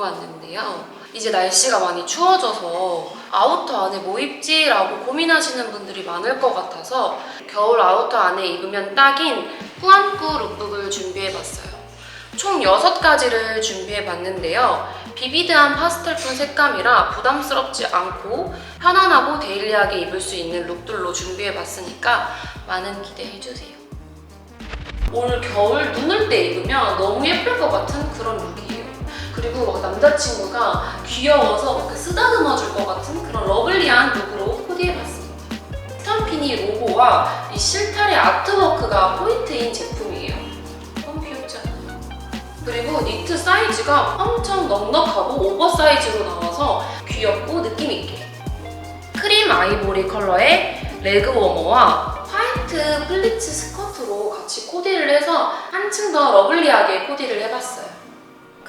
왔는데요. 이제 날씨가 많이 추워져서 아우터 안에 뭐 입지라고 고민하시는 분들이 많을 것 같아서 겨울 아우터 안에 입으면 딱인 꾸안꾸 룩북을 준비해봤어요. 총 6가지를 준비해봤는데요. 비비드한 파스텔톤 색감이라 부담스럽지 않고 편안하고 데일리하게 입을 수 있는 룩들로 준비해봤으니까 많은 기대해주세요. 오늘 겨울 눈 올 때 입으면 너무 예쁠 것 같은 그런 룩이에요. 그리고 막 남자친구가 귀여워서 막 쓰다듬어 줄 것 같은 그런 러블리한 룩으로 코디해봤습니다. 스탬피니 로고와 이 실타래 아트워크가 포인트인 제품이에요. 너무 귀엽지 않아요? 그리고 니트 사이즈가 엄청 넉넉하고 오버사이즈로 나와서 귀엽고 느낌있게 크림 아이보리 컬러의 레그 워머와 화이트 플리츠 스커트로 같이 코디를 해서 한층 더 러블리하게 코디를 해봤어요.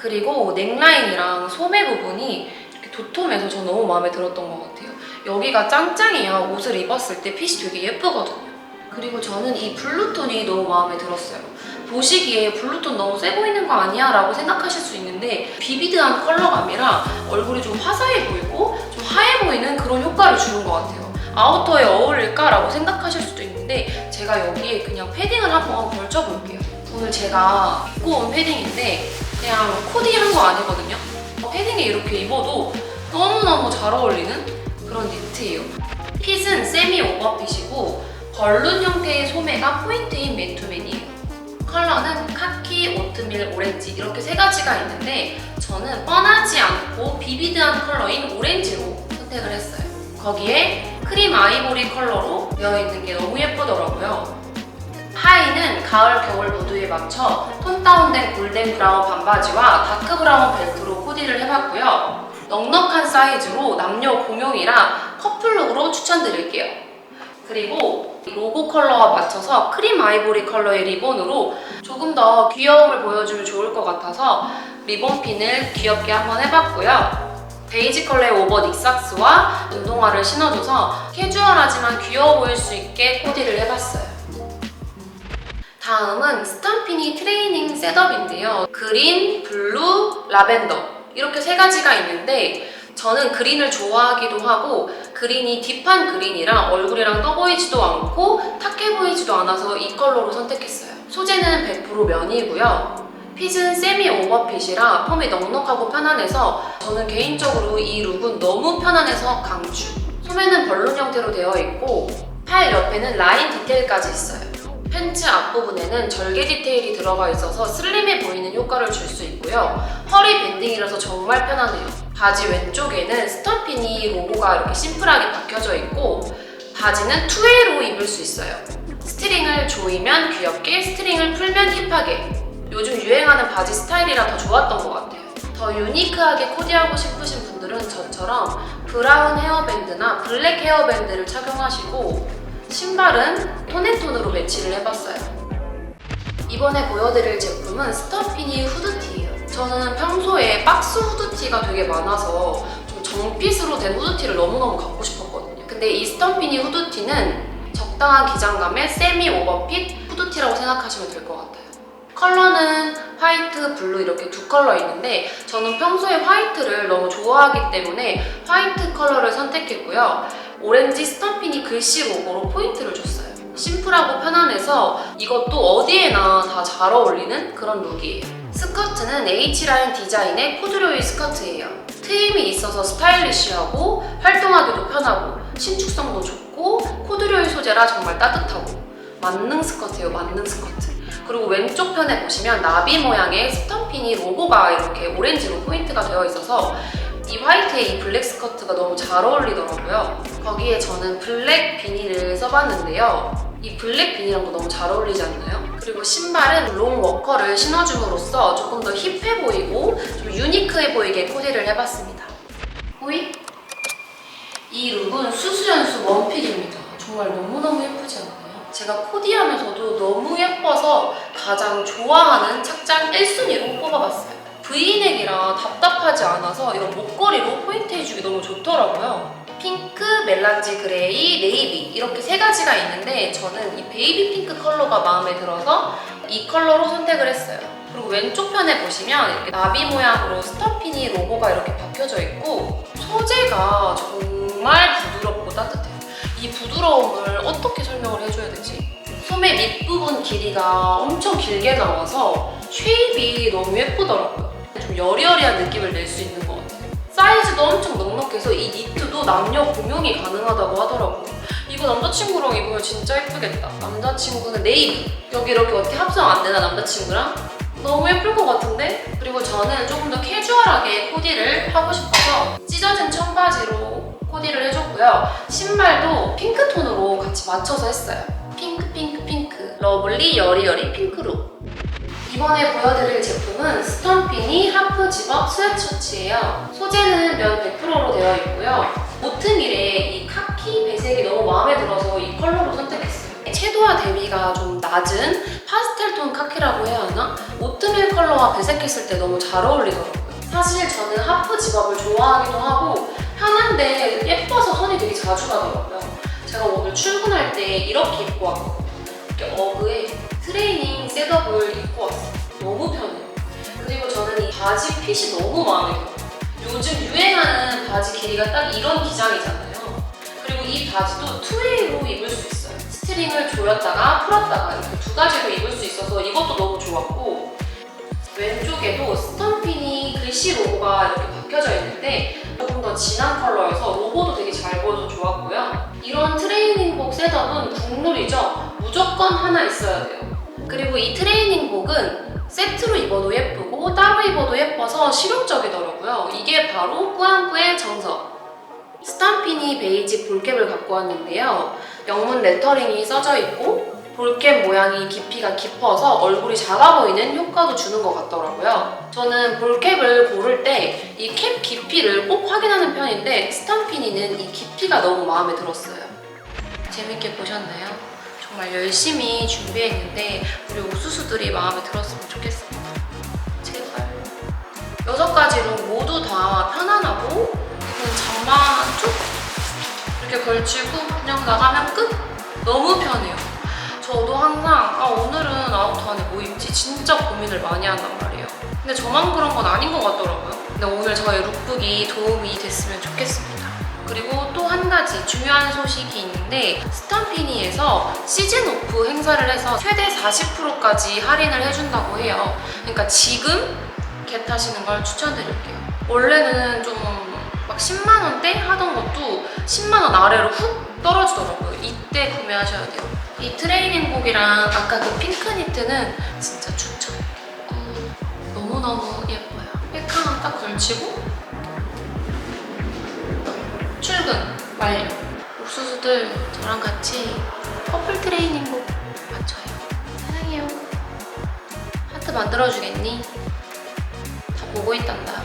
그리고 넥라인이랑 소매 부분이 이렇게 도톰해서 저 너무 마음에 들었던 것 같아요. 여기가 짱짱이야 옷을 입었을 때 핏이 되게 예쁘거든요. 그리고 저는 이 블루톤이 너무 마음에 들었어요. 보시기에 블루톤 너무 세 보이는 거 아니야? 라고 생각하실 수 있는데 비비드한 컬러감이라 얼굴이 좀 화사해 보이고 좀 하얘 보이는 그런 효과를 주는 것 같아요. 아우터에 어울릴까 라고 생각하실 수도 있는데 제가 여기에 그냥 패딩을 한번 걸쳐볼게요. 오늘 제가 입고 온 패딩인데 그냥 코디한 거 아니거든요. 패딩에 이렇게 입어도 너무너무 잘 어울리는 그런 니트예요. 핏은 세미 오버핏이고 벌룬 형태의 소매가 포인트인 맨투맨이에요. 컬러는 카키, 오트밀, 오렌지 이렇게 세 가지가 있는데 저는 뻔하지 않고 비비드한 컬러인 오렌지로 선택을 했어요. 거기에 크림 아이보리 컬러로 되어 있는 게 너무 예쁘더라고요. 하의는 가을 겨울 무드에 맞춰 톤 다운된 골덴 브라운 반바지와 다크 브라운 벨트로 코디를 해봤고요. 넉넉한 사이즈로 남녀 공용이라 커플룩으로 추천드릴게요. 그리고 이 로고 컬러와 맞춰서 크림 아이보리 컬러의 리본으로 조금 더 귀여움을 보여주면 좋을 것 같아서 리본 핀을 귀엽게 한번 해봤고요. 베이지 컬러의 오버 닉삭스와 운동화를 신어줘서 캐주얼하지만 귀여워 보일 수 있게 코디를 해봤어요. 다음은 스탬피니 트레이닝 셋업인데요. 그린, 블루, 라벤더 이렇게 세 가지가 있는데 저는 그린을 좋아하기도 하고 그린이 딥한 그린이라 얼굴이랑 떠 보이지도 않고 탁해 보이지도 않아서 이 컬러로 선택했어요. 소재는 100% 면이고요. 핏은 세미 오버핏이라 폼이 넉넉하고 편안해서 저는 개인적으로 이 룩은 너무 편안해서 강추. 소매는 벌룬 형태로 되어 있고 팔 옆에는 라인 디테일까지 있어요. 팬츠 앞부분에는 절개 디테일이 들어가 있어서 슬림해 보이는 효과를 줄 수 있고요. 허리 밴딩이라서 정말 편하네요. 바지 왼쪽에는 스탬피니 로고가 이렇게 심플하게 박혀져 있고 바지는 투웨이로 입을 수 있어요. 스트링을 조이면 귀엽게, 스트링을 풀면 힙하게. 요즘 유행하는 바지 스타일이라 더 좋았던 것 같아요. 더 유니크하게 코디하고 싶으신 분들은 저처럼 브라운 헤어밴드나 블랙 헤어밴드를 착용하시고 신발은 톤앤톤으로 매치를 해봤어요. 이번에 보여드릴 제품은 스타피니 후드티예요. 저는 평소에 박스 후드티가 되게 많아서 좀 정핏으로 된 후드티를 너무너무 갖고 싶었거든요. 근데 이 스tam피니 후드티는 적당한 기장감의 세미 오버핏 후드티라고 생각하시면 될 것 같아요. 컬러는 화이트, 블루 이렇게 두 컬러 있는데 저는 평소에 화이트를 너무 좋아하기 때문에 화이트 컬러를 선택했고요. 오렌지 스탬피니 글씨 로고로 포인트를 줬어요. 심플하고 편안해서 이것도 어디에나 다 잘 어울리는 그런 룩이에요. 스커트는 H라인 디자인의 코드로이 스커트예요. 트임이 있어서 스타일리쉬하고 활동하기도 편하고 신축성도 좋고 코드로이 소재라 정말 따뜻하고 만능 스커트예요, 만능 스커트. 그리고 왼쪽 편에 보시면 나비 모양의 스탬피니 로고가 이렇게 오렌지로 포인트가 되어 있어서 이 화이트에 이 블랙 스커트가 너무 잘 어울리더라고요. 거기에 저는 블랙 비닐을 써봤는데요. 이 블랙 비닐하고 너무 잘 어울리지 않나요? 그리고 신발은 롱 워커를 신어줌으로써 조금 더 힙해 보이고 좀 유니크해 보이게 코디를 해봤습니다. 호이? 이 룩은 수수연수 원픽입니다. 정말 너무너무 예쁘지 않나요? 제가 코디하면서도 너무 예뻐서 가장 좋아하는 착장 1순위로 뽑아봤어요. 브이넥이라 답답하지 않아서 이런 목걸이로 포인트 해주기 너무 좋더라고요. 핑크, 멜란지 그레이, 네이비 이렇게 세 가지가 있는데 저는 이 베이비 핑크 컬러가 마음에 들어서 이 컬러로 선택을 했어요. 그리고 왼쪽 편에 보시면 이렇게 나비 모양으로 스타피니 로고가 이렇게 박혀져 있고 소재가 정말 부드럽고 따뜻해요. 이 부드러움을 어떻게 설명을 해줘야 되지? 소매 밑부분 길이가 엄청 길게 나와서 쉐입이 너무 예쁘더라고요. 좀 여리여리한 느낌을 낼 수 있는 것 같아요. 사이즈도 엄청 넉넉해서 이 니트도 남녀 공용이 가능하다고 하더라고요. 이거 남자친구랑 입으면 진짜 예쁘겠다. 남자친구는 네이비. 여기 이렇게 어떻게 합성 안 되나 남자친구랑? 너무 예쁠 것 같은데? 그리고 저는 조금 더 캐주얼하게 코디를 하고 싶어서 찢어진 청바지로 코디를 해줬고요. 신발도 핑크톤으로 같이 맞춰서 했어요. 핑크 핑크 핑크 러블리 여리여리 핑크룩 이번에 보여드릴 제품은 스턴피니 하프 집업 스웨트셔츠예요. 소재는 면 100%로 되어 있고요. 보트밀에 이 카키 배색이 너무 마음에 들어서 이 컬러로 선택했어요. 채도와 대비가 좀 낮은 파스텔 톤 카키라고 해야 하나? 오트밀 컬러와 배색했을 때 너무 잘 어울리더라고요. 사실 저는 하프 집업을 좋아하기도 하고 편한데 예뻐서 손이 되게 자주 가더라고요. 제가 오늘 출근할 때 이렇게 입고 왔거든요. 이렇게 어그에 트레이닝 셋업을 입고 왔어요. 너무 편해요. 그리고 저는 이 바지 핏이 너무 마음에 들어요. 요즘 유행하는 바지 길이가 딱 이런 기장이잖아요. 그리고 이 바지도 투웨이로 입을 수 있어요. 스트링을 조였다가 풀었다가 이렇게 두 가지로 입을 수 있어서 이것도 너무 좋았고 왼쪽에도 스턴핀이 글씨 로고가 이렇게 박혀져 있는데 조금 더 진한 컬러여서 로고도 되게 잘 보여서 좋았고요. 이런 트레이닝복 셋업은 국룰이죠. 무조건 하나 있어야 돼요. 그리고 이 트레이닝복은 세트로 입어도 예쁘고 따로 입어도 예뻐서 실용적이더라고요. 이게 바로 꾸안꾸의 정석. 스탬피니 베이지 볼캡을 갖고 왔는데요. 영문 레터링이 써져 있고 볼캡 모양이 깊이가 깊어서 얼굴이 작아 보이는 효과도 주는 것 같더라고요. 저는 볼캡을 고를 때 이 캡 깊이를 꼭 확인하는 편인데 스탬피니는 이 깊이가 너무 마음에 들었어요. 재밌게 보셨나요? 정말 열심히 준비했는데 우리 옥수수들이 마음에 들었으면 좋겠습니다. 제발. 여섯 가지 룩 모두 다 편안하고 그냥 장만 쭉 이렇게 걸치고 그냥 나가면 끝. 너무 편해요. 저도 항상 아 오늘은 아우터 안에 뭐 입지 진짜 고민을 많이 한단 말이에요. 근데 저만 그런 건 아닌 것 같더라고요. 근데 오늘 저의 룩북이 도움이 됐으면 좋겠습니다. 그리고 또 한 가지 중요한 소식이 있는데 스탬피니에서 시즌 오프 행사를 해서 최대 40%까지 할인을 해준다고 해요. 그러니까 지금 겟 하시는 걸 추천드릴게요. 원래는 좀 막 10만 원대 하던 것도 10만 원 아래로 훅 떨어지더라고요. 이때 구매하셔야 돼요. 이 트레이닝복이랑 아까 그 핑크 니트는 진짜 추천. 음, 너무너무 예뻐요. 백 하나 딱 걸치고 완료. 옥수수들 저랑 같이 퍼플 트레이닝복 맞춰요. 사랑해요. 하트 만들어주겠니? 다 보고 있단다.